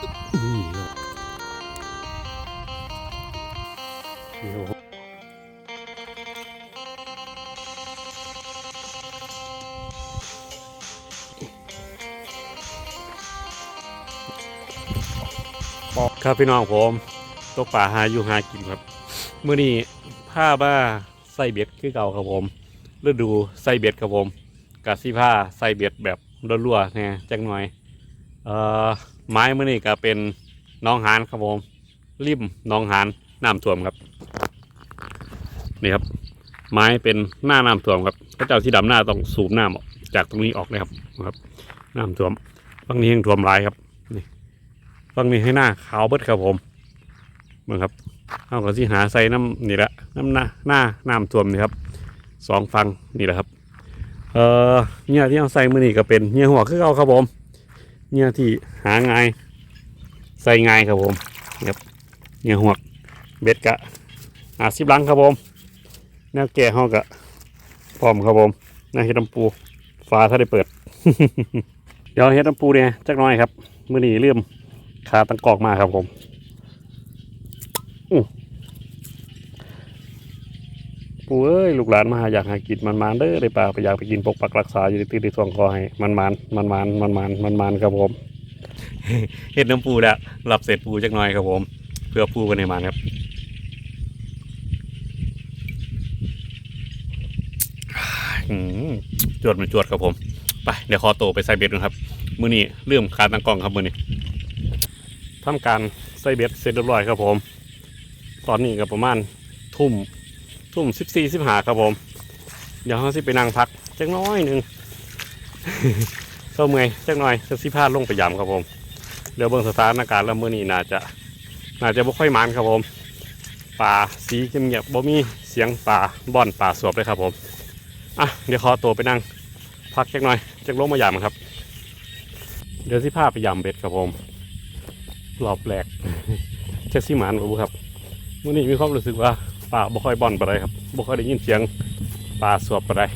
ครับนี่ครับผมครับพี่น้องผมตกป่าหาอยู่หากินครับเมื่อนี้ผ้าบ้าใส่เบ็ดคือเก่าครับผมฤดูใส่เบ็ดครับผมกาซีผ้าใส่เบ็ดแบบรัวๆเนี่ยจังหน่อย เอ่อ ไม้มื่อนี้ก็เป็นน้องหานครับผมริมน้องหานน้ำท่วมครับ นี่ครับ ไม้เป็นหน้าน้ำท่วมครับพระเจ้าที่ดำหน้าต้องสูบน้ำออกจากตรงนี้ออกเลยครับนะครับน้ำท่วมฝั่งนี้ยังท่วมหลายครับนี่ฝั่งนี้ให้หน้าขาวเบิดครับผมเมืองครับเอาก็สิหาใส่น้ำนี่แหละน้ำหน้าหน้าน้ำท่วมนี่ครับสองฝั่งนี่แหละครับ เอ่อเนี่ยที่เอาใส่มือนี่ก็เป็นเนี่ยหัวคือเอาครับผม เนี่ยที่หาง่าย ใส่ง่ายครับผมครับเนี่ยหัวกเบ็ดกะอาสิบลังครับผมแนวแก่ห้องกะพร้อมครับผมแนวเฮ็ดน้ำปูฟ้าถ้าได้เปิด เดี๋ยวเฮ็ดน้ำปูเนี่ยจักน่อยครับ มื่อนี้เริ่มขาตังกอกมาครับผมอู้ ปูเอ้ยลูกหลานมาหาอยากหากินมันมานเด้อได้ป่าไปอยากไปกินปกปักรักษาอยู่ในตีในทวงคอให้มันมานมันมานมันมานมันมานครับผมเห็ดน้ำปูแล้วหลับเสร็จปูจักหน่อยครับผม เพื่อปูกันในมานครับจวดมันจวดครับผม ไปเดี๋ยวคอโตไปใส่เบ็ดนะครับ มือนี้เริ่มคาตั้งกล้องครับมือนี้ทำการใส่เบ็ดเสร็จเรียบร้อยครับผม ตอนนี้ก็ประมาณทุ่ม ทุ่มสิบสี่สิบห้าครับผม เดี๋ยวเขาสิไปนั่งพักจักน้อยหนึ่งเข้าเมื่อยจักหน่อยจะสิพาลงไปยำครับผมเดี๋ยวเบิ่งสถานการณ์แล้วมื้อนี้น่าจะน่าจะบ่ค่อยมันครับผมป่าสีเงียบๆบ่มีเสียงป่าบ่อนป่าสวบเลยครับผมอะเดี๋ยวขอตัวไปนั่งพักจักหน่อยจักลงมายำครับ เดี๋ยวสิพาไปยำเบ็ดครับผมรอบแรกจักสิหมานบ่ครับมื้อนี้มีความรู้สึกว่า ป่าบ่ค่อยบ่อนปานใดครับบ่ค่อยได้ยินเสียงปลาสวบปได้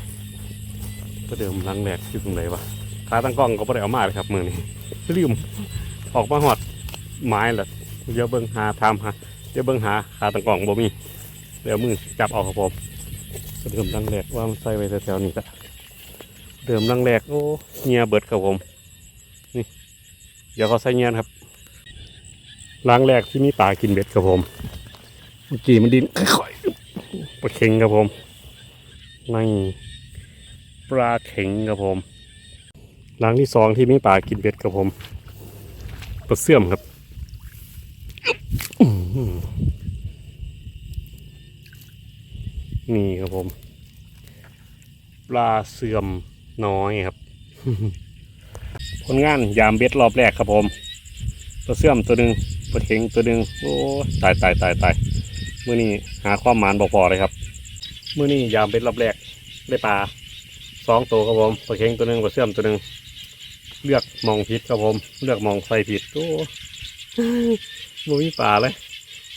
ก็เดิมลังแหลกอยู่ตรงไหนวะขาตั้งกล้องก็ไ่ได้เอามาเลยครับมือนี้ลืมออกมาหอดไม้แหละเดี๋ยวเบิ้งหาทำหาเดี๋ยวเบิ้งหาขาตั้งกล้องบ่มีเดี๋ยวมือจับเอาครับผมก็เดิมลังแหลกว่ามันใส่ไว้แถวๆนี้ก็เดิมลังแหลกโอ้เงียเบิดครับผมนี่เดี๋ยวเขาใส่เงียนครับลังแหลกที่มีปลากินเบ็ดครับผม เมื่อกี้มันดินค่อยๆปลาเค็งครับผมไม่งปลาเข็งครับผมหลังที่สองที่มีปลากินเบ็ดครับผมปลาเสื่อมครับนี่ครับผมปลาเสื่อมน้อยครับผลงานยามเบ็ดรอบแรกครับผมปลาเสื่อมตัวหนึ่งปลาเข็งตัวหนึ่งโอ้ตายตายตายตาย เมื่อนี้หาความหมานบอกพอเลยครับเมื่อนี้ยามเบ็ดรอบแรกได้ปลาสองตัวครับผมปลาเค็งตัวหนึ่งปลาเสื่อมตัวหนึ่งเลือกมองผิดครับผม เลือกมองไฟผิดโอ้บ่มีปลาเลย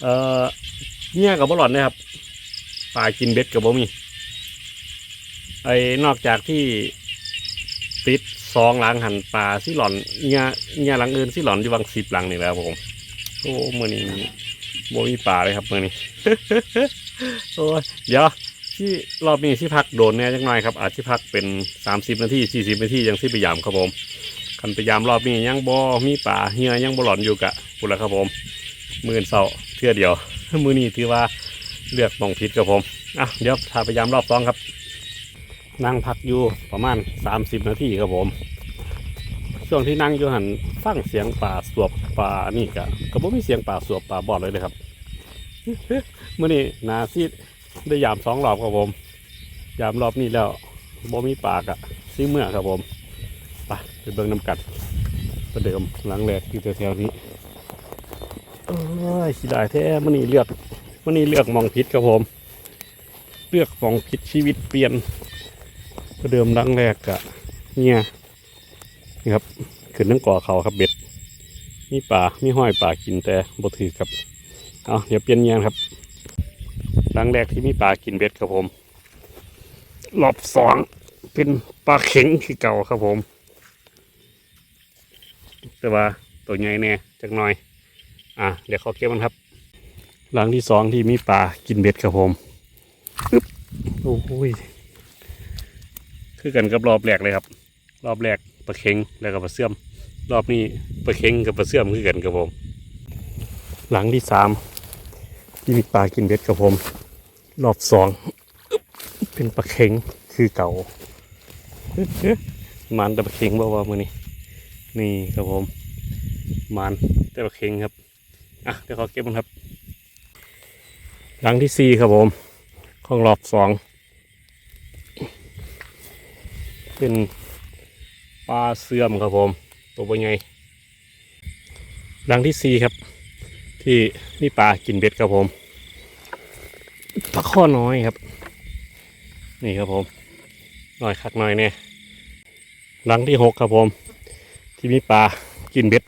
เอ่อเนี่ยกับบอลลอนนะครับปลากินเบ็ดกับบ่มีไอ้นอกจากที่ติดซองหลังหันปลาซี่หล่อนเนี่ยเนี่ยหลังอื่นซี่หล่อนอยู่บางสิบหลังนี่แหล้วครับผมโอ้มือนี้ บมีปลาเลยครับมือนี้โอ้ยเดี๋ยวที่รอบนี้ที่พักโดนแน่จังหน่อยครับอาจจะพักเป็น 30 นาที40 นาทียังที่พยายามครับผมคันพยายามรอบนี้ยังบ่มีป่าเฮียยังบ่หลอนอยู่กะปุละครับผมมือนเสาเทื่อเดียว มือนี้ถือว่าเลือกมองผิดครับผมอะเดี๋ยวถ้าพยายามรอบสองครับนั่งพักอยู่ประมาณ 30 นาทีครับผม ช่วงที่นั่งอยู่หันฟังเสียงป่าสวบป่านี่กะก็บ่มีเสียงป่าสวบป่าบอดเลยเลยครับเมื่อนี้นาซีดได้ยามสองรอบครับผม ยามรอบนี้แล้วบ่มีปากอะซีเมื่อครับผมไปไปเบิ่งน้ำกัดประเดิมหลังแรกอยู่แถวๆนี้โอ้ยสิได้แท้มื่อนี้เลือกมื่อนี้เลือกมองผิดครับผม เลือกมองผิดชีวิตเปลี่ยนประเดิมหลังแรกอะเนี่ย นี่ครับขึ้นนั่งก่อเขาครับเบ็ด มีป่ามีห้อยป่ากินแต่บ่ถือครับเอาเดี๋ยวเปลี่ยนเงียงครับครั้งแรกที่มีปลากินเบ็ดครับผมรอบสองเป็นปลาเข็งที่เก่าครับผม แต่ว่าตัวใหญ่แน่จักหน่อย อะเดี๋ยวเขอเก็บมันครับหลังที่สองที่มีปลากินเบ็ดครับผมปึ๊บโอ้ยคือกันกับรอบแรกเลยครับ รอบแรก ปลาเค็งแล้วก็ปลาเสื่อม รอบนี้ปลาเค็งกับปลาเสื่อมคือกันครับผม หลังที่สามที่มีปลากินเบ็ดครับผม รอบสองเป็นปลาเค็งคือเก่ามันแต่ปลาเค็งบ่ว่ามือนี้นี่ครับผมมันแต่ปลาเค็งครับอะเดี๋ยวขอเก็บมันครับ หลังที่สี่ครับผมของรอบสองเป็น ปลาเสื่อมครับผม ตัวเป็นไงหลังที่สี่ครับ ที่นี่ปลากินเบ็ดครับผมปลาข้อน้อยครับ นี่ครับผมน้อยคักน้อยเนี่ยหลังที่หกครับผม ที่มีปลากินเบ็ด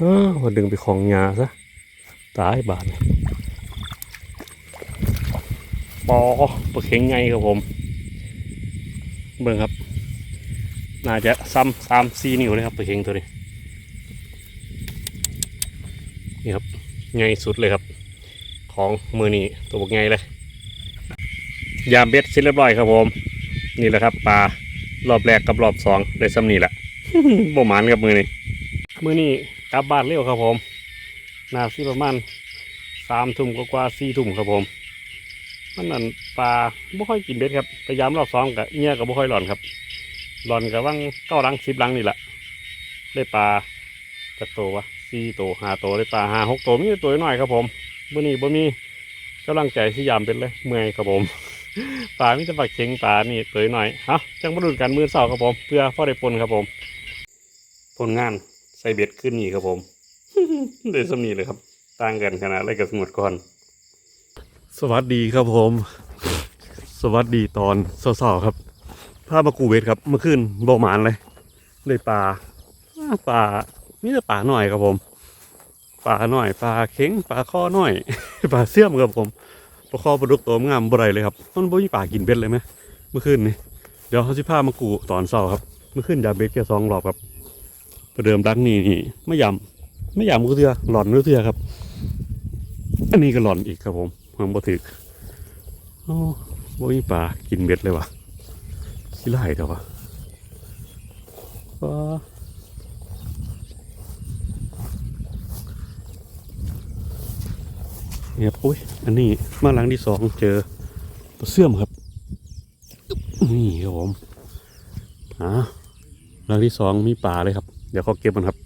อ้าวมาดึงไปของยาซะตายบาดปอปลาเข็งไงครับผม เบิ่งครับ น่าจะซ้ำสามสี่นิ้วเลยครับปลาเข็งตัวนี้ นี่ครับไงสุดเลยครับ ของมือนี้ตัวบกไงเลย ยามเบ็ดเสร็จเรียบร้อยครับผม นี่แหละครับปลารอบแรกกับรอบสองได้ซ้ำนี่แหละบ่หมานกับมือนี้มือนี้กลับบ้านเร็วครับผมนาซีประมาณสามทุ่มกว่าสี่ทุ่มครับผมมันนั่น ปลาบ่ค่อยกินเบ็ดครับพยายามรอบสองกับเงี้ยกับบ่ค่อยหลอนครับหลอนกับว่างเก้าลังสิบลังนี่แหละได้ปลาจักโตวะสี่โตวห้าโตวได้ปลาห้าหกโตวมีแต่ตัวน้อยครับผมมื่นี้บ่มีกำลังใจที่ยามเป็นเลยเมื่อยครับผมปลามีแต่ปลาเค็งปลานี่ตัวน้อยเอ้าจังมาดูกันมือเสาครับผม เพื่อพ่อได้ปนครับผมผลงานใส่เบ็ดขึ้นนี่ครับผมได้สำนีเลยครับ ต่างกันขนาดอะไรกับสมุดก่อน สวัสดีครับผม วัสดีตอนเศร้าๆครับพามากูเบ็ดครับ เมื่อคืนบ่หมานเลยเลยปลาปลานี่จะปลาหน่อยครับผมปลาหน่อยปลาเข็งปลาข้อหน่อยปลาเสื่อมครับผมปลาข้อปลาดุกตัวงามบ่ไรเลยครับมันบ่มีปลากินเบ็ดเลยไหมเมื่อคืนนี่เดี๋ยวเขาสิพามากูตอนเศร้าครับ เมื่อคืนยาเบ็ดแค่สองรอบครับประเดิมรักนี่นี่ไม่ยำไม่ยำก็เถื่อหลอนก็เถื่อครับอันนี้ก็หลอนอีกครับผมหังบ่ถึกโอ้ บ่มีปลากินเบ็ดเลยวะขี้ไล่เถอะวะว้าเนี่ยโอ้ย อันนี้มาหลังที่สองเจอปลาเสื่อมครับ นี่ครับผมอ่าหลังที่สองมีป่าเลยครับ เดี๋ยวเขาเก็บมันครับ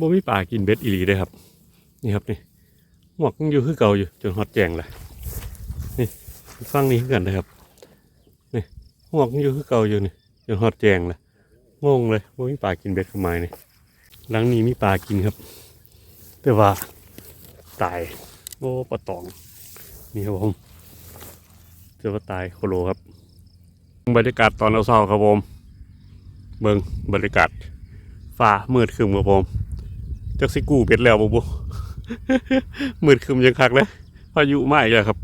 บ่มีป่ากินเบ็ดอีหลีเด้ครับ นี่ครับนี่หมวกยังอยู่คือเก่าอยู่จนฮอดแจงเลยนี่ฟังนี่คือกันนะครับนี่หมวกยังอยู่คือเก่าอยู่นี่จนฮอดแจงเลยงงเลยบ่มีป่ากินเบ็ดทำไมนี่หลังนี้มีป่ากินครับ แต่ว่าตายโอ้ปลาตองนี่ครับผมเจอว่าตายโคโลครับ บรรยากาศตอนเราเศร้าครับผมเบิงบรรยากาศฟ้ามืดครึมครับผม จักสิกูเป็ดแล้วบ่บุมืดครึมยังคักเลยพายุมาอีกแล้วครับ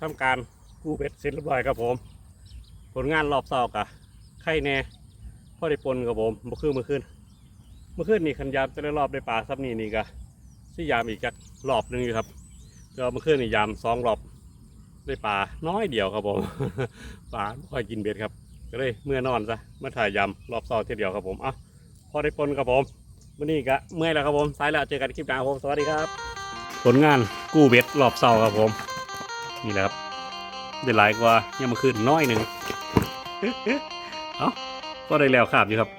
ทำการกู้เบ็ดเสร็จเรียบร้อยครับผม ผลงานรอบเสากะไข่แน่พ่อได้ปนครับผมเมื่อคืนเมื่อคืนเมื่อคืนนี่คันยามจะได้รอบได้ปลาซับนี่นี่กะสิยามอีกจักรอบหนึ่งอยู่ครับก็เมื่อคืนนี่ยามสองรอบได้ปลาน้อยเดียวครับผมปลาไม่ค่อยกินเบ็ดครับ ก็เลยเมื่อนอนซะมาถ่ายยำรอบเสาทีเดียวครับผมอะพอได้ปนครับผมวันนี้ก็เมื่อยแล้วครับผมสายแล้วเจอกันคลิปหน้าครับผมสวัสดีครับ ผลงานกู้เบ็ดรอบเสาครับผม นี่แหละครับได้หลายกว่ายังมาคืนน้อยหนึ่ง เอ้าก็ได้แล้วขาบอยู่ครับ